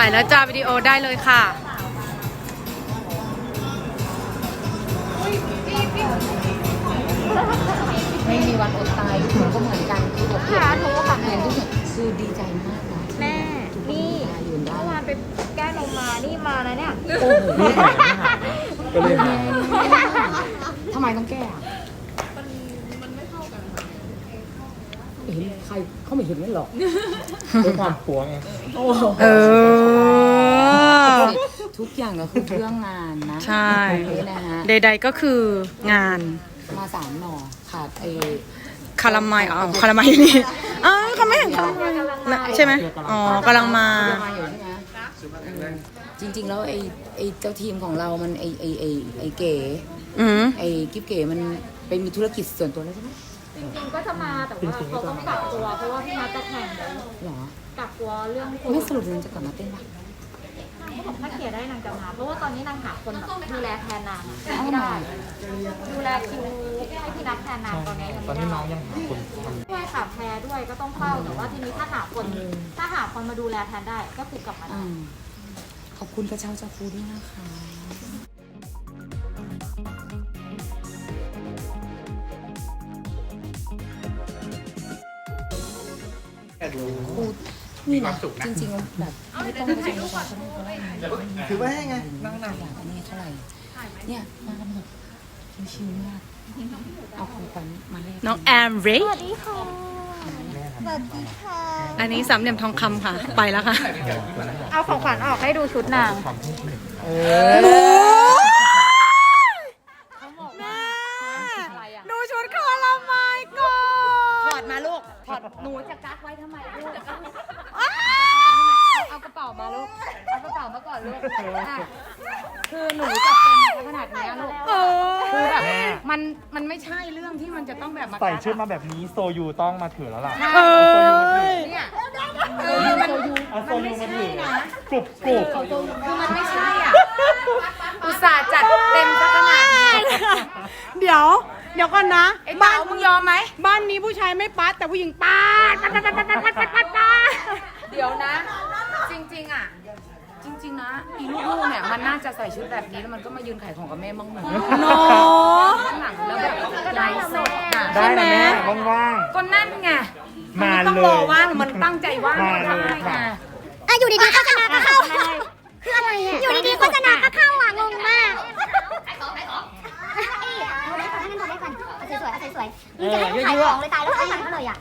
ถ่ายแล้วจ้าวิดีโอได้เลยค่ะ ไม่มีวันอดตายหนูก็เหมือนกันคือแบบค่ะโทรค่ะเห็นทุกอย่างคือดีใจมากนะแม่ นี่ตายยืนได้เมื่อวานไปแก้นมมา นี่มานะเนี่ย โอ้โหไม่หายไม่หายก็เลยหายทำไมต้องแก้อะมันไม่เข้ากันเห็นใคร เขาไม่เห็นนั่นหรอกด้วยความปัวไงเออ ทุกอย่างก็คือเรื่องงานนะใช่ นี่นะฮะใดๆก็คืองานมาสามหน่อขาดไอ้คาราไมล์อ๋อคาราไมล์นี่อ๋อเขาไม่เห็นคาราไมล์นะใช่ไหมอ๋อกำลังมาเรื่องมาอยู่ใช่ไหมเออจริง ๆ แล้วไอ้ไอ้เจ้าทีมของเรามันไอ้ไอ้ไอ้ไอ้เก๋อืม ไอ้กิ๊บเก๋มันไปมีธุรกิจส่วนตัวแล้วใช่ไหม จริงๆก็จะมาแต่ว่าเขาต้องกักตัวเพราะว่าพี่นัทจะแข่งหรอกักตัวเรื่องโคไม่วิดสรุปนางจะกลับมาเต้นปะเขาบอกถ้าเขียนได้นางจะมา เพราะว่าตอนนี้นางหาคนแบบดูแลแทนนางอะเอาไม่ใหม่ได้ ดูแลคิวให้พี่นัทแทนนางตอนนี้ยังตอนไม่นี้ได้น้องยังหาคนทำ ด้วยค่ะแพรด้วยก็ต้องเฝ้าแต่ว่าทีนี้ถ้าหาคนถ้าหาคนมาดูแลแทนได้ก็คือกลับมาได้ อ่าขอบคุณกระเช้าเจ้าครูด้วยนะคะ แค่ดูครูนี่นะจริงๆแบบไม่ต้องไปเจอเขาก็ได้นะถือไว้ให้ไงนั่งอยากอันนี้เท่าไหร่เนี่ยมากันแบบชิวๆมากเอาของขวัญมาเลยน้องแอมเรสวัสดีค่ะสวัสดีค่ะ อันนี้สามเหลี่ยมทองคำค่ะ ไปแล้วค่ะ เอาของขวัญออกให้ดูชุดนางควา อนลูกอะคือหนูจัดเต็มมาขนาดเนี้ยลูกโอ้คือแบบแม่ มันมันไม่ใช่เรื่องที่มันจะต้องแบบมาใส่กักชุดมาแบบนี้โซยูต้องมาถือแล้วล่ะใช่เอ้ยเนี่ยเออมันเอาโซมันยูไม่มาใช่ถือนะกรุบกรุบคือมันไม่ใช่อะอุตส่าห์จัดเต็มซะขนาดนี้เดี๋ยว เดี๋ยวก่อนนะ ไอ้เต๋ามึงยอมไหมบ้านนี้ผู้ชายไม่ปัดแต่ผู้หญิงปัดปัดปัดปัดปัดปัดปัดปัดปัด เดี๋ยวนะ จริง ๆ อะ จริง ๆ นะอีลูกๆเนี่ยมันน่าจะใส่ชุดแบบนี้แล้วมันก็มายืนขายของกับแม่มั่งหนึ่งเนาะข้างหลังแล้วแบบไลฟ์สดอะได้นะแม่ว่างก็นั่นไงมามันต้องเลยรอว่างมันตั้งใจว่างมาก็เลยได้ไงค่ะอะอยู่ดีๆโฆษณาก็เข้า คืออะไรอะอยู่ดีๆโฆษณาก็เข้าอะงงมากขายของขายของเอาได้ก่อนให้มันพอได้ก่อนเอาสวยๆเอาสวยๆมึงจะให้เขาขายของเลยตายแล้วขายของเขาเลยอะ